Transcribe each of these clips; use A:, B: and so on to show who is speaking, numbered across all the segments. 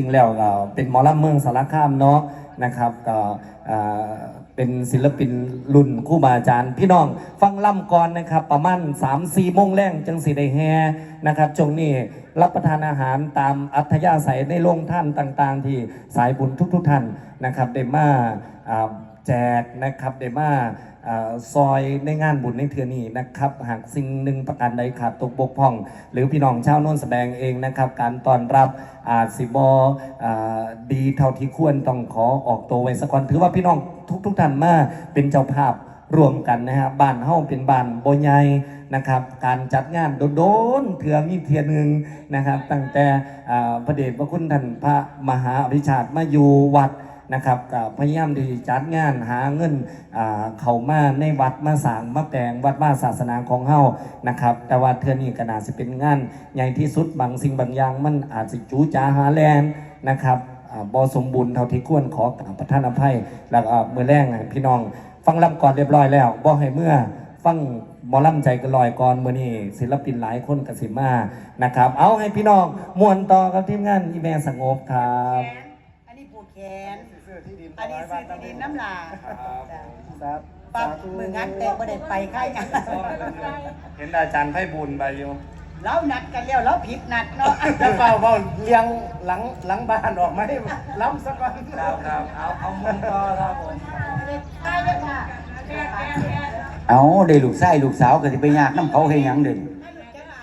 A: จริงแล้วเราเป็นหมอลำเมืองสารคามเนาะ นะครับก็เป็นศิลปินรุ่นคู่บาอาจารย์ พี่น้องฟังล่ำก่อนนะครับ ประมาณ3 4โมงแรงจังสีได้แฮนะครับจงนี้รับประทานอาหารตามอัธยาศัยในโรงท่านต่างๆ ที่สายบุญทุกๆท่านนะครับได้มาอ่าแจกนะครับได้มาอ่าซอยในงานบุญในเทือนี้นะครับ หากสิ่งหนึ่งประการใดขาดตกบกพร่อง หรือพี่น้องชาวโน้นแสดงเองนะครับ การต้อนรับอาจสิบอดีเท่าที่ควรต้องขอออกตัวไว้สักก่อนถือว่าพี่น้องทุกๆท่านมาเป็นเจ้าภาพรวมกันนะฮะบ้านเฮาเป็นบ้านโบใหญ่นะครับ การจัดงานโดนๆเถื่อมีเทียหนึ่งนะครับ ตั้งแต่พระเดชพระคุณท่านพระมหาอภิชาติมาอยู่วัดนะครับพยายามที่จัดงานหาเงินเข้ามาในวัดมาสางมาแปลงวัดมาศาสนาของเฮานะครับ แต่ว่าเทื่อนี้ก็น่าสิเป็นงานใหญ่ที่สุดบางสิ่งบางอย่างมันอาจสิจูจ้าหาแลนนะครับ อ่าบ่สมบูรณ์เท่าที่ควรขอกราบประทานอภัย แล้วก็มื้อแรงให้พี่น้อง ฟังลำก่อนเรียบร้อยแล้วบ่ให้เมื่อฟังหมอลำใจกันลอยก่อนมื้อนี้ศิลปินหลายคนก็สิมานะครับ เอาให้พี่น้องม่วนต่อกับทีมงานอีแม่สงบครับ
B: อันนี้ผูกแขนอันนี้ซื้อที่ดินน้ำลาจ้ะ
A: ครับ
B: ปั๊บมืองานแต่บ่ได้ไปใครกัน
A: เห็นอาจารย์ไพบูลย์ไปอยู่
B: เรานัดกันแล้วเราผิดนัดเนาะ
C: แล้วเปล่าเปล่าเลี้ยงหลังหลังบ้านออกมาให้ล้ำสักวัน
A: ครับครับเอาเอามุมต่อครับผม
B: ใช่เลยค่ะ
D: เอาได้ลูกชายลูกสาวก็สิไปยากน้ำเขาให้หยังเด่น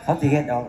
D: เขาสิเฮ็ดเอา